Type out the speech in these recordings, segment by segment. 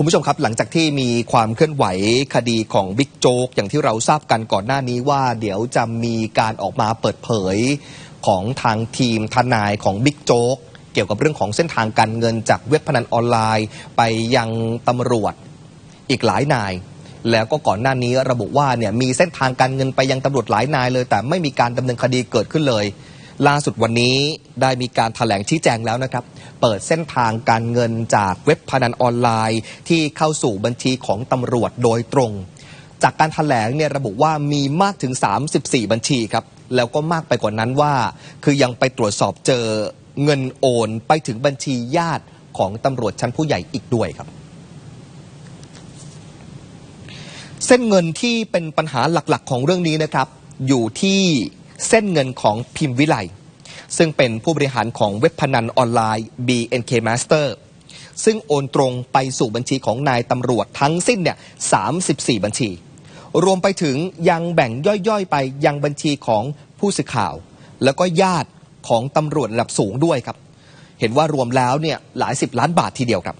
คุณผู้ชมครับหลังจากที่มีความเคลื่อนไหวคดีของบิ๊กโจ๊กอย่างที่เราทราบกันก่อนหน้านี้ว่า เดี๋ยวจะมีการออกมาเปิดเผยของทางทีมทนายของบิ๊กโจ๊กเกี่ยวกับเรื่องของเส้นทางการเงินจากเว็บพนันออนไลน์ ไปยังตำรวจอีกหลายนาย แล้วก็ก่อนหน้านี้ระบุว่าเนี่ยมีเส้นทางการเงินไปยังตำรวจหลายนายเลย แต่ไม่มีการดำเนินคดีเกิดขึ้นเลย ล่าสุดวันนี้ได้มีการถแถลงชี้แจงแล้วนะครับ เปิดเส้นทางการเงินจากเว็บพนันออนไลน์ ที่เข้าสู่บัญชีของตำรวจโดยตรง จากการถแถลงเนี่ยระบุว่ามีมากถึง 34 บัญชีครับ แล้วก็มากไปกว่านั้นว่า คือยังไปตรวจสอบเจอเงินโอนไปถึงบัญชีญาติของตำรวจชั้นผู้ใหญ่อีกด้วยครับเส้นเงินที่เป็นปัญหาหลักๆ ของเรื่องนี้นะครับ อยู่ที่ เส้นเงินของพิมพ์วิไลซึ่งเป็นผู้บริหารของเว็บพนันออนไลน์ BNK Master ซึ่งโอนตรงไปสู่บัญชีของนายตำรวจทั้งสิ้นเนี่ย34 บัญชี รวมไปถึงยังแบ่งย่อยๆ ไปยังบัญชีของผู้สื่อข่าว แล้วก็ญาติของตำรวจระดับสูงด้วยครับ เห็นว่ารวมแล้วเนี่ยหลายสิบล้านบาททีเดียวครับ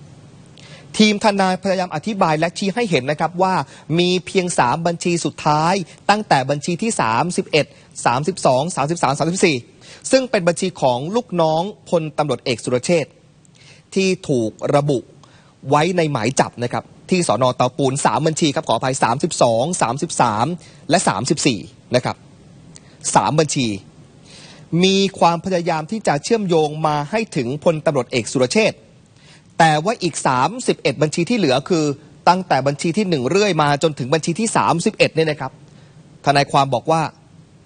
ทีมทนายพยายามอธิบายและชี้ให้เห็นนะครับว่ามีเพียง 3 บัญชีสุดท้าย ตั้งแต่บัญชีที่ 31 32 33 34 ซึ่งเป็นบัญชีของลูกน้องพลตำรวจเอกสุรเชษที่ถูกระบุไว้ในหมายจับนะครับที่สอนอเตาปูน 3 บัญชีครับขออภัย 32 33 และ 34 นะครับ 3 บัญชี มีความพยายามที่จะเชื่อมโยงมาให้ถึงพลตำรวจเอกสุรเชษฐ์ แต่ว่าอีก 31 บัญชีที่เหลือคือตั้งแต่บัญชีที่ 1 เรื่อยมาจนถึงบัญชีที่ 31เนี่ยนะครับทนายความบอกว่า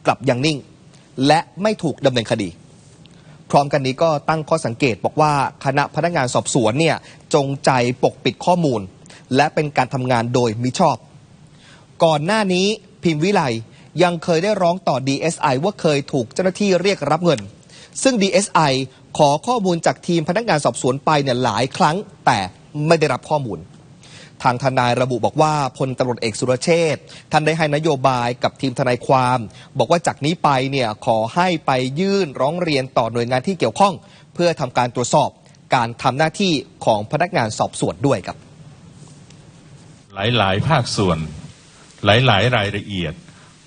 กลับยังนิ่ง และไม่ถูกดำเนินคดี พร้อมกันนี้ก็ตั้งข้อสังเกตบอกว่าคณะพนักงานสอบสวนเนี่ยจงใจปกปิดข้อมูล และเป็นการทำงานโดยมิชอบ ก่อนหน้านี้พิมพ์วิไลยังเคยได้ร้องต่อ DSI ว่าเคยถูกเจ้าหน้าที่เรียกรับเงิน ซึ่ง DSI ขอข้อมูลจากทีมพนักงานสอบสวนไปเนี่ยหลายครั้ง แต่ไม่ได้รับข้อมูล ทางทนายระบุบอกว่าพลตำรวจเอกสุรเชษฐ์ท่านได้ให้นโยบายกับทีมทนายความ บอกว่าจากนี้ไปเนี่ยขอให้ไปยื่นร้องเรียนต่อหน่วยงานที่เกี่ยวข้อง เพื่อทำการตรวจสอบการทำหน้าที่ของพนักงานสอบสวนด้วยครับ หลายๆ ภาคส่วน หลายๆ รายละเอียด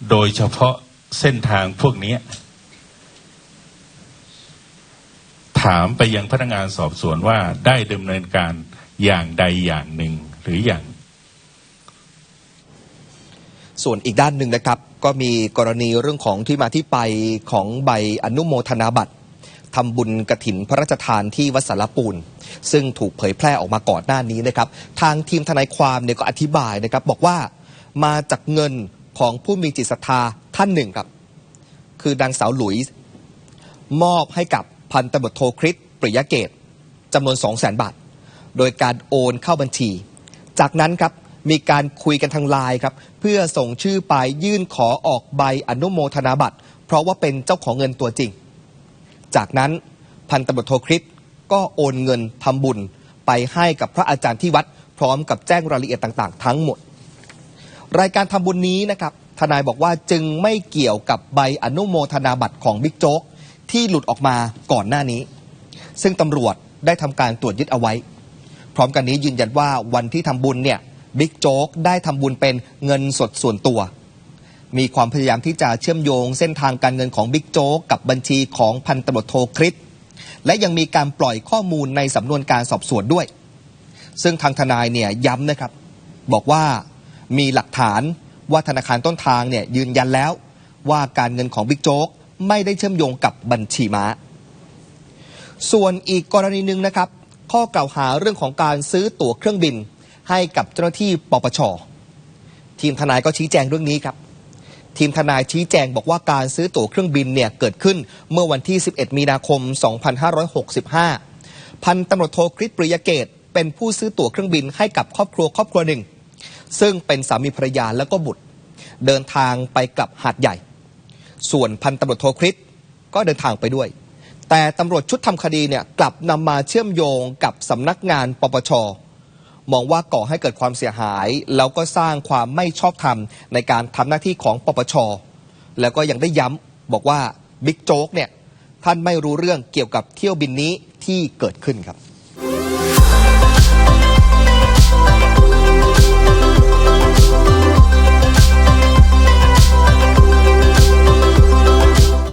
โดยเฉพาะเส้นทางพวกนี้ ถามไปยังพนักงานสอบสวนว่าได้ดำเนินการอย่างใดอย่างหนึ่งหรืออย่าง ส่วนอีกด้านหนึ่งนะครับ ก็มีกรณีเรื่องของที่มาที่ไปของใบอนุโมทนาบัตรทำบุญกระถินพระราชทานที่วัดสารปูน ซึ่งถูกเผยแพร่ออกมาก่อนหน้านี้นะครับ ทางทีมทนายความเนี่ยก็อธิบายนะครับ บอกว่ามาจากเงินของผู้มีจิตศรัทธาท่านหนึ่งครับ คือนางสาวหลุยส์มอบให้กับ พันตำรวจโทคริสปริยเกตจำนวน 2 0 0 0 0 0บาท โดยการโอนเข้าบัญชี จากนั้นครับมีการคุยกันทางไลน์ครับเพื่อส่งชื่อไปยื่นขอออกใบอนุโมทนาบัตร เพราะว่าเป็นเจ้าของเงินตัวจริง จากนั้นพันตำรวจโทคริสก็โอนเงินทำบุญไปให้กับพระอาจารย์ที่วัด พร้อมกับแจ้งรายละเอียดต่าง ๆ ทั้งหมด รายการทำบุญนี้นะครับทนายบอกว่าจึงไม่เกี่ยวกับใบอนุโมทนาบัตรของบิ๊กโจ๊ก ที่หลุดออกมาก่อนหน้านี้ ซึ่งตำรวจได้ทำการตรวจยึดเอาไว้ พร้อมกันนี้ยืนยันว่าวันที่ทำบุญเนี่ยบิ๊กโจ๊กได้ทำบุญเป็นเงินสดส่วนตัว มีความพยายามที่จะเชื่อมโยงเส้นทางการเงินของบิ๊กโจ๊กกับบัญชีของพันตำรวจโทคริสและยังมีการปล่อยข้อมูลในสำนวนการสอบสวนด้วย ซึ่งทางทนายเนี่ยย้ำนะครับ บอกว่ามีหลักฐานว่าธนาคารต้นทางเนี่ยยืนยันแล้วว่าการเงินของบิ๊กโจ๊ก ไม่ได้เชื่อมโยงกับบัญชีม้า ส่วนอีกกรณีหนึ่งนะครับ ข้อกล่าวหาเรื่องของการซื้อตั๋วเครื่องบิน ให้กับเจ้าหน้าที่ปปช ทีมทนายก็ชี้แจงเรื่องนี้ครับ ทีมทนายชี้แจงบอกว่าการซื้อตั๋วเครื่องบินเนี่ยเกิดขึ้นเมื่อวันที่ 11 มีนาคม 2565 พันตำรวจโทคริสปริยเกต เป็นผู้ซื้อตั๋วเครื่องบินให้กับครอบครัวครอบครัวหนึ่ง ซึ่งเป็นสามีภรรยาแล้วก็บุตร เดินทางไปกลับหาดใหญ่ ส่วนพันตำรวจโทคริสก็เดินทางไปด้วย แต่ตำรวจชุดทำคดีเนี่ยกลับนำมาเชื่อมโยงกับสำนักงานปปชมองว่าก่อให้เกิดความเสียหาย แล้วก็สร้างความไม่ชอบธรรมในการทำหน้าที่ของปปช แล้วก็ยังได้ย้ำบอกว่าบิ๊กโจ๊กเนี่ยท่านไม่รู้เรื่องเกี่ยวกับเที่ยวบินนี้ที่เกิดขึ้นครับ